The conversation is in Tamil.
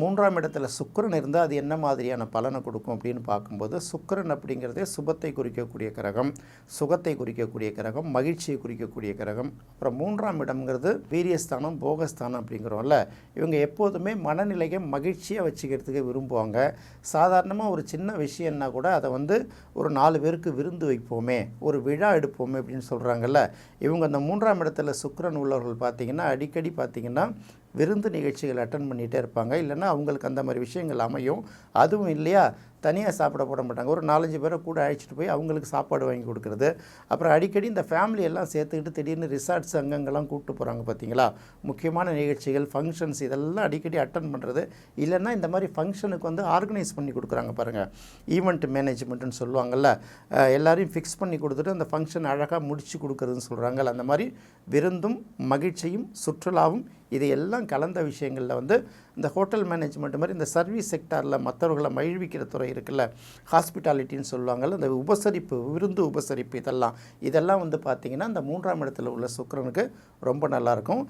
மூன்றாம் இடத்துல சுக்கரன் இருந்தால் அது என்ன மாதிரியான பலனை கொடுக்கும் அப்படின்னு பார்க்கும்போது சுக்கிரன் அப்படிங்கிறதே சுபத்தை குறிக்கக்கூடிய கிரகம் சுகத்தை குறிக்கக்கூடிய கிரகம் மகிழ்ச்சியை குறிக்கக்கூடிய கிரகம். அப்புறம் மூன்றாம் இடம்ங்கிறது வீரியஸ்தானம் போகஸ்தானம் அப்படிங்கிறோம்ல இவங்க எப்போதுமே மனநிலையை மகிழ்ச்சியாக வச்சுக்கிறதுக்கு விரும்புவாங்க. சாதாரணமாக ஒரு சின்ன விஷயம்னா கூட அதை வந்து ஒரு நாலு பேருக்கு விருந்து வைப்போமே ஒரு விழா எடுப்போமே அப்படின்னு சொல்கிறாங்கல்ல இவங்க அந்த மூன்றாம் இடத்துல சுக்கரன் உள்ளவர்கள் பார்த்திங்கன்னா அடிக்கடி பார்த்தீங்கன்னா விருந்து நிகழ்ச்சிகள் அட்டன் பண்ணிகிட்டே இருப்பாங்க. இல்லைன்னா அவங்களுக்கு அந்த மாதிரி விஷயங்கள் அமையும். அதுவும் இல்லையா? தனியாக சாப்பிட போட மாட்டாங்க. ஒரு நாலஞ்சு பேரை கூட அழைச்சிட்டு போய் அவங்களுக்கு சாப்பாடு வாங்கி கொடுக்குறது. அப்புறம் அடிக்கடி இந்த ஃபேமிலி எல்லாம் சேர்த்துக்கிட்டு திடீர்னு ரிசார்ட்ஸ் அங்கங்கெல்லாம் கூப்பிட்டு போகிறாங்க பார்த்தீங்களா முக்கியமான நிகழ்ச்சிகள் ஃபங்க்ஷன்ஸ் இதெல்லாம் அடிக்கடி அட்டன் பண்ணுறது இல்லைன்னா இந்த மாதிரி ஃபங்க்ஷனுக்கு வந்து ஆர்கனைஸ் பண்ணி கொடுக்குறாங்க பாருங்கள் ஈவெண்ட் மேனேஜ்மெண்ட்டுன்னு சொல்லுவாங்கள்ல எல்லோரையும் எல்லாரையும் ஃபிக்ஸ் பண்ணி கொடுத்துட்டு அந்த ஃபங்க்ஷன் அழகாக முடிச்சு கொடுக்குறதுன்னு சொல்கிறாங்கல்ல அந்த மாதிரி விருந்தும் மகிழ்ச்சியும் சுற்றுலாவும் இது எல்லாம் கலந்த விஷயங்களில் வந்து இந்த ஹோட்டல் மேனேஜ்மெண்ட் மாதிரி இந்த சர்வீஸ் செக்டாரில் மற்றவர்களை மகிழ்விக்கிற துறை இருக்குல்ல ஹாஸ்பிட்டாலிட்டின்னு சொல்லுவாங்கள்ல இந்த உபசரிப்பு விருந்து உபசரிப்பு இதெல்லாம் இதெல்லாம் வந்து பார்த்திங்கன்னா இந்த மூன்றாம் இடத்துல உள்ள சுக்கரனுக்கு ரொம்ப நல்லாயிருக்கும்